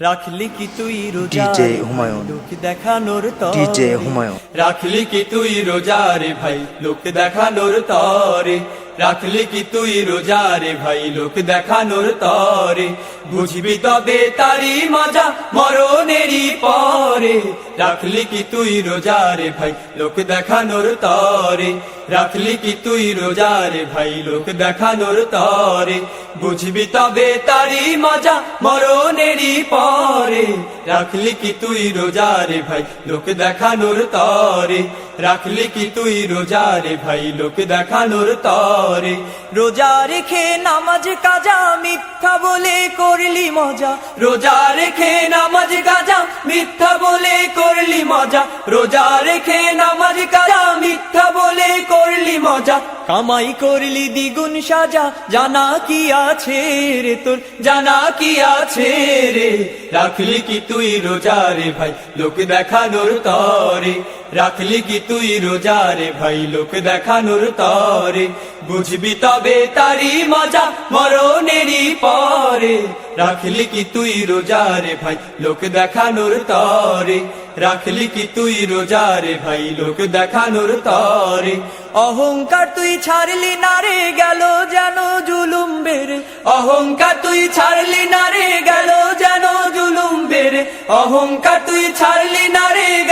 রাখলি কি তুই রোজা হুমায়ুন। লোক দেখানোর তরে হুমায়ুন। রাখলি কি তুই রোজা রে ভাই লোক দেখানোর তরে রাখলি কি তুই রোজা রে ভাই? লোক দেখানোর তরে। বুঝবি তবে তারি মজা মরণেরই পরে। রাখলি কি তুই রোজারে ভাই? লোক দেখানোর তরে। রাখলি কি তুই রোজা রে ভাই? লোক দেখানোর তরে। বুঝবি তবে তারি মজা মরণেরই পরে। রাখলি কি তুই রোজা রে ভাই? লোক দেখানোর তরে। রাখলি কি তুই রোজা রে ভাই? লোক দেখানোর তরে। রোজা রেখে নামাজ কাজা, মিথ্যা বলে করলি মজা। রোজা রেখে নামাজ কাজা, মিথ্যা বলে করলি মজা। রোজা রেখে নামাজ কাজা, মিথ্যা বলে করলি মজা। কামাই করলি দ্বিগুণ সাজা, জানা কি আছে রে তোর? জানা কি আছে রে? রাখলি কি তুই রোজা রে ভাই? লোক দেখানোর তরে। রাখলি কি তুই রোজা রে ভাই? লোক দেখানোর তরে। বুঝবি তবে তারি মজা মরণেরই পরে। রাখলি কি তুই রোজা রে ভাই? লোক দেখানোর তরে। রাখলি কি তুই রোজা রে ভাই? লোক দেখানোর তরে। অহংকার তুই ছাড়লি না রে, গেল যেন জুলুম বেড়ে অহংকার তুই ছাড়লি না রে, গেল যেন জুলুম বেড়ে অহংকার তুই ছাড়লি না রে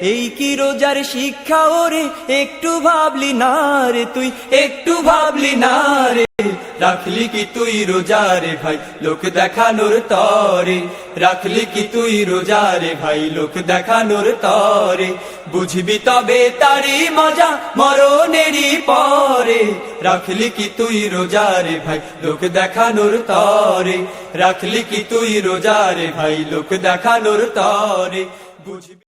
এই কি রোজার শিক্ষা ওরে? একটু ভাবলি না রে তুই, একটু ভাবলি না রে। রাখলি কি তুই রোজা রে ভাই? লোক দেখানোর তরে। রাখলি কি তুই রোজা রে ভাই? লোক দেখানোর তরে। বুঝবি তবে তারি মজা মরণেরই পরে। রাখলি কি তুই রোজা রে ভাই? লোক দেখানোর তরে। রাখলি কি তুই রোজা রে ভাই? লোক দেখানোর তরে। বুঝবি